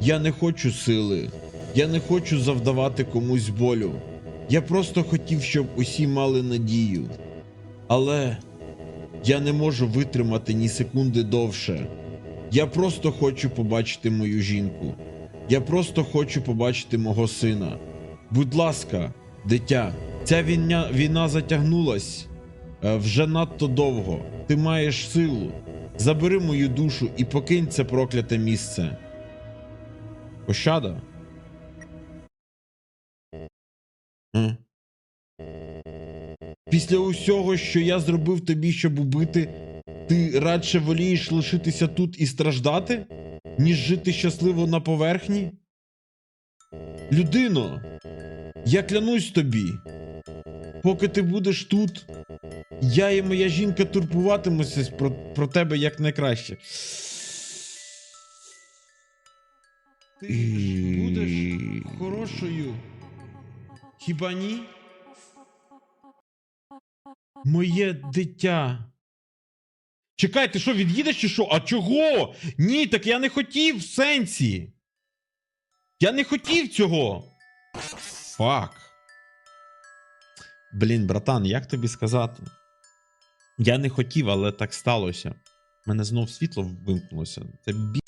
Я не хочу сили. Я не хочу завдавати комусь болю. Я просто хотів, щоб усі мали надію. Але я не можу витримати ні секунди довше. Я просто хочу побачити мою жінку. Я просто хочу побачити мого сина. Будь ласка, дитя, ця війна, війна затягнулась е, вже надто довго. Ти маєш силу. Забери мою душу і покинь це прокляте місце. Пощада? Після усього, що я зробив тобі, щоб убити, ти радше волієш лишитися тут і страждати, ніж жити щасливо на поверхні? Людино, я клянусь тобі, поки ти будеш тут, я і моя жінка турбуватимуся про, про тебе як найкраще. Ти ж будеш хорошою. Хіба ні? Моє дитя. Чекай, ти що, від'їдеш чи що? А чого? Ні, так я не хотів в сенсі. Я не хотів цього. Фак. Блін, братан, як тобі сказати? Я не хотів, але так сталося. У мене знов світло вимкнулося. Це біль.